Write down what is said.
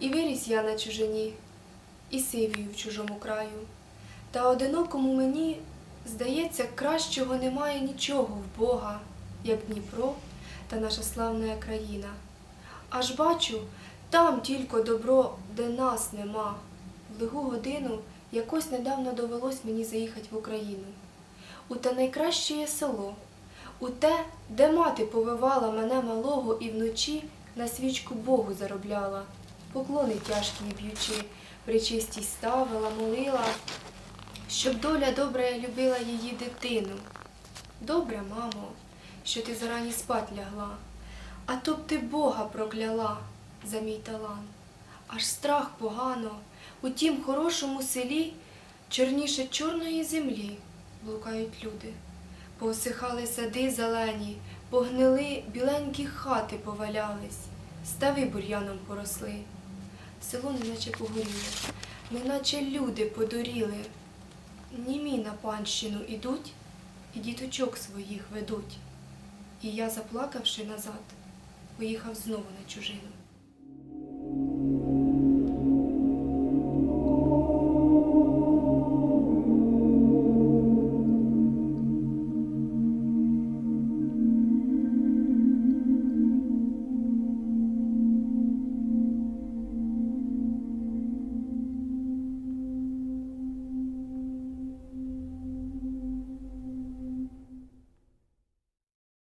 І виріс я на чужині, і сивію в чужому краю. Та одинокому мені, здається, кращого немає нічого в Бога, як Дніпро та наша славна країна. Аж бачу, там тільки добро, де нас нема. В лиху годину якось недавно довелось мені заїхати в Україну. У те найкраще є село, у те, де мати повивала мене малого і вночі на свічку Богу заробляла, поклони тяжкі б'ючи, причистій ставила, молила, щоб доля добра любила її дитину. Добре, мамо, що ти зарані спать лягла, а то б ти Бога прокляла за мій талант. Аж страх погано, у тім хорошому селі, чорніше чорної землі блукають люди. Повсихали сади зелені, погнили біленькі хати повалялись, стави бур'яном поросли. Село неначе погоріло, неначе люди подуріли. Німі на панщину ідуть і діточок своїх ведуть. І я, заплакавши назад, поїхав знову на чужину.